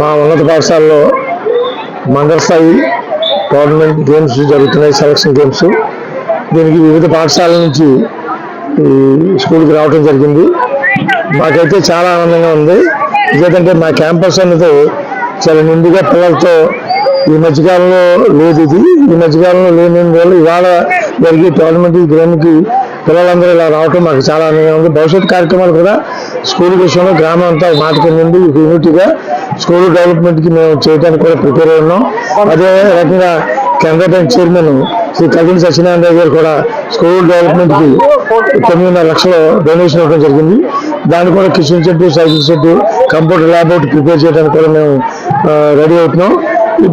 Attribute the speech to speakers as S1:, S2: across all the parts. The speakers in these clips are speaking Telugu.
S1: మా ఉన్నత పాఠశాలలో మండల స్థాయి టోర్నమెంట్ గేమ్స్ జరుగుతున్నాయి సెలక్షన్ గేమ్స్ దీనికి వివిధ పాఠశాలల నుంచి ఈ స్కూల్కి రావడం జరిగింది. మాకైతే చాలా ఆనందంగా ఉంది. ఎందుకంటే మా క్యాంపస్ అనేది చాలా నిండుగా పిల్లలతో ఈ మధ్యకాలంలో లేదు ఇది. ఈ మధ్యకాలంలో లేని వల్ల ఇవాళ జరిగే టోర్నమెంట్ గేమ్కి పిల్లలందరూ ఇలా రావటం మాకు చాలా ఆనందంగా ఉంది. భవిష్యత్ కార్యక్రమాలు కూడా స్కూల్ విషయంలో గ్రామం అంతా మాట నుండి యూనిటీగా స్కూల్ డెవలప్మెంట్కి మేము చేయడానికి కూడా ప్రిపేర్ అయి ఉన్నాం. అదే రకంగా కెనరా బ్యాంక్ చైర్మన్ శ్రీ కదిలి సత్యనారాయణ గారు కూడా స్కూల్ డెవలప్మెంట్కి తొమ్మిదిన్నర లక్షలు డొనేషన్ ఇవ్వడం జరిగింది. దాన్ని కూడా kitchen set cycle set computer lab ఒకటి ప్రిపేర్ చేయడానికి కూడా మేము రెడీ అవుతున్నాం.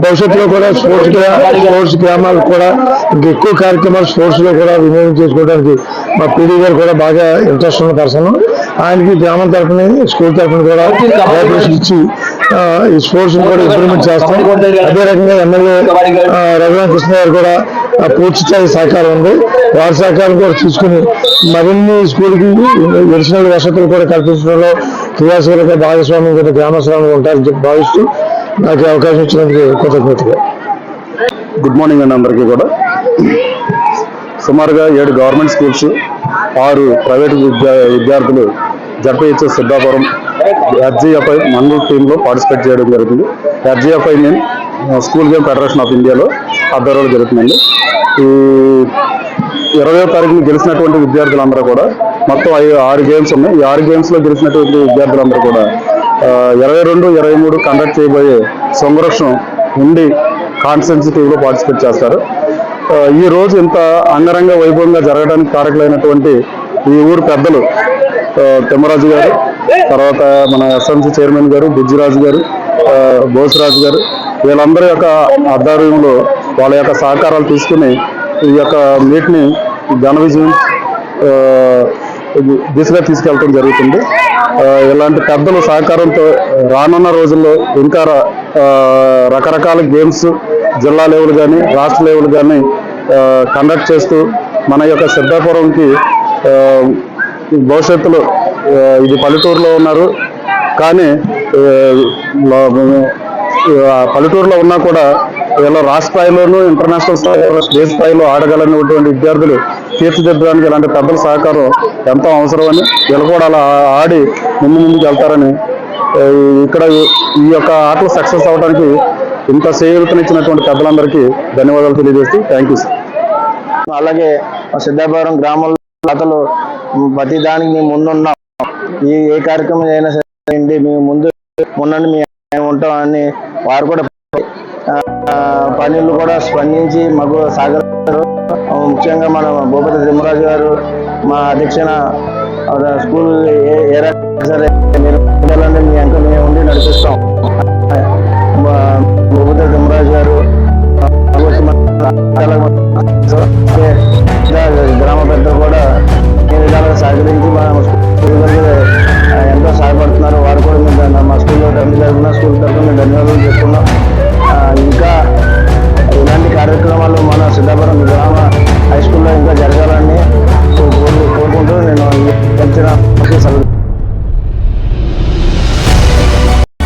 S1: భవిష్యత్తులో కూడా స్పోర్ట్స్ స్పోర్ట్స్ గ్రామాలకు కూడా ఎక్కువ కార్యక్రమాలు స్పోర్ట్స్లో కూడా వినియోగం చేసుకోవడానికి మా పీడీ గారు కూడా బాగా ఇంట్రెస్ట్ ఉన్న పర్సన్. ఆయనకి గ్రామం తరఫున స్కూల్ తరఫున కూడా ఇచ్చి ఈ స్పోర్ట్స్ కూడా ఇంప్రూవ్మెంట్ చేస్తాం. అదే రకంగా ఎమ్మెల్యే రఘురామ కృష్ణ గారు కూడా పూర్తి స్థాయి సహకారం ఉంది. వారి సహకారం కూడా తీసుకుని మరిన్ని స్కూల్కి ఎడిషనల్ వసతులు కూడా కల్పించడంలో క్రియాశీలక భాగస్వామ్యం కూడా గ్రామస్వామి ఉంటారని చెప్పి భావిస్తూ నాకు అవకాశం ఇచ్చినందుకు కృతజ్ఞతగా
S2: గుడ్ మార్నింగ్ అండి అందరికీ కూడా. సుమారుగా ఏడు గవర్నమెంట్ స్కూల్స్ ఆరు ప్రైవేట్ విద్యా విద్యార్థులు జడ్పీహెచ్ఎస్ సిద్ధాపురం ఎర్జీఎఫ్ఐ మండల్ టీంలో పార్టిసిపేట్ చేయడం జరుగుతుంది. SGFI mean school game federation of ఇండియాలో ఆధ్వర్యంలో జరుగుతుందండి ఈ ఇరవయో తారీఖున గెలిచినటువంటి విద్యార్థులందరూ కూడా మొత్తం ఐదు ఆరు గేమ్స్ ఉన్నాయి. ఈ ఆరు గేమ్స్లో గెలిచినటువంటి విద్యార్థులందరూ కూడా ఇరవై రెండు ఇరవై మూడు కండక్ట్ చేయబోయే సంరక్షణ ఉండి కాన్స్టెన్సీ టీంలో పార్టిసిపేట్ చేస్తారు. ఈ రోజు ఇంత అంగరంగ వైభవంగా జరగడానికి కారకులైనటువంటి ఈ ఊరు పెద్దలు తిమ్మరాజు గారు తర్వాత మన ఎస్ఎంసీ చైర్మన్ గారు బుజ్జిరాజు గారు ఆ, బోసరాజు గారు వీళ్ళందరి యొక్క ఆధ్వర్యంలో వాళ్ళ యొక్క సహకారాలు తీసుకుని ఈ యొక్క మీట్ని ఘన విజయం దిశగా తీసుకెళ్ళడం జరుగుతుంది. ఇలాంటి పెద్దల సహకారంతో రానున్న రోజుల్లో ఇంకా రకరకాల గేమ్స్ జిల్లా లెవెల్ కానీ రాష్ట్ర లెవెల్ కానీ కండక్ట్ చేస్తూ మన యొక్క సిద్ధాపురంకి భవిష్యత్తులో ఇది పల్లెటూరులో ఉన్నారు. కానీ పల్లెటూరులో ఉన్నా కూడా వీళ్ళ రాష్ట్ర స్థాయిలోనూ ఇంటర్నేషనల్ స్థాయిలో స్టేట్ స్థాయిలో ఆడగలనటువంటి విద్యార్థులు తీర్చిదిద్దడానికి ఇలాంటి పెద్దల సహకారం ఎంతో అవసరమని వీళ్ళు కూడా అలా ఆడి ముందు ముందుకు వెళ్తారని ఇక్కడ ఈ- యొక్క ఆటలు సక్సెస్ అవడానికి ఇంత చేయూతనిచ్చినటువంటి పెద్దలందరికీ ధన్యవాదాలు తెలియజేస్తూ థ్యాంక్ యూ సార్
S3: అలాగే సిద్ధాపురం గ్రామంలో అతలు ప్రతి దానికి మేము ముందున్నాం. ఈ ఏ కార్యక్రమం అయినా సరే మేము ముందు ఉండండి మేము ఉంటామని వారు కూడా పనులు కూడా స్పందించి మాకు సహకరిస్తారు. ముఖ్యంగా మన భూపతి తిమ్మరాజు గారు మా అధ్యక్షణ స్కూల్ ఏ సరే మీరు మీ అంక మేము ఉండి నడిపిస్తాం. భూపతి తిమ్మరాజు గారు గ్రామ పెద్ద కూడా ఈ విధాలుగా సహకరించి మా స్కూల్ ఎంతో సహాయపడుతున్నారు. వారు కూడా మేము మా స్కూల్లో తరఫున స్కూల్ తరఫున మేము ధన్యవాదాలు చెప్తున్నాం ఇంకా ఇలాంటి కార్యక్రమాలు మన సిద్ధాపురం గ్రామ హై స్కూల్లో ఇంకా జరగాలని